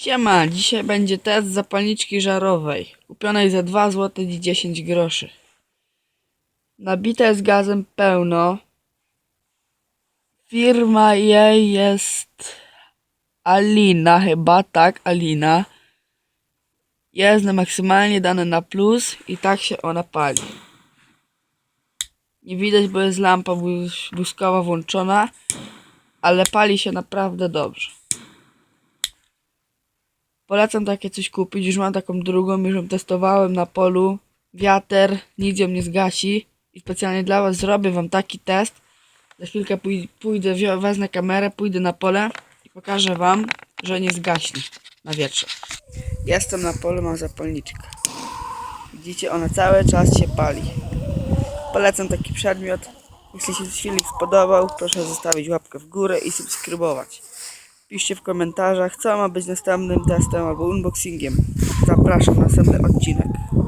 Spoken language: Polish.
Siema, dzisiaj będzie test zapalniczki żarowej, kupionej za 2 zł i 10 groszy. Nabita jest gazem pełno. Firma jej jest Alina chyba, tak, Alina. Jest na maksymalnie dane na plus i tak się ona pali. Nie widać, bo jest lampa błys- błyskowa włączona, ale pali się naprawdę dobrze. Polecam takie coś kupić, już mam taką drugą, już ją testowałem na polu. Wiater, nic ją nie zgasi. I specjalnie dla was zrobię wam taki test. Za chwilkę pój- pójdę, wezmę kamerę, pójdę na pole i pokażę wam, że nie zgaśnie na wietrze. Jestem na polu, mam zapalniczkę. Widzicie, ona cały czas się pali. Polecam taki przedmiot. Jeśli się filmik spodobał, proszę zostawić łapkę w górę i subskrybować. Piszcie w komentarzach, co ma być następnym testem albo unboxingiem. Zapraszam na następny odcinek.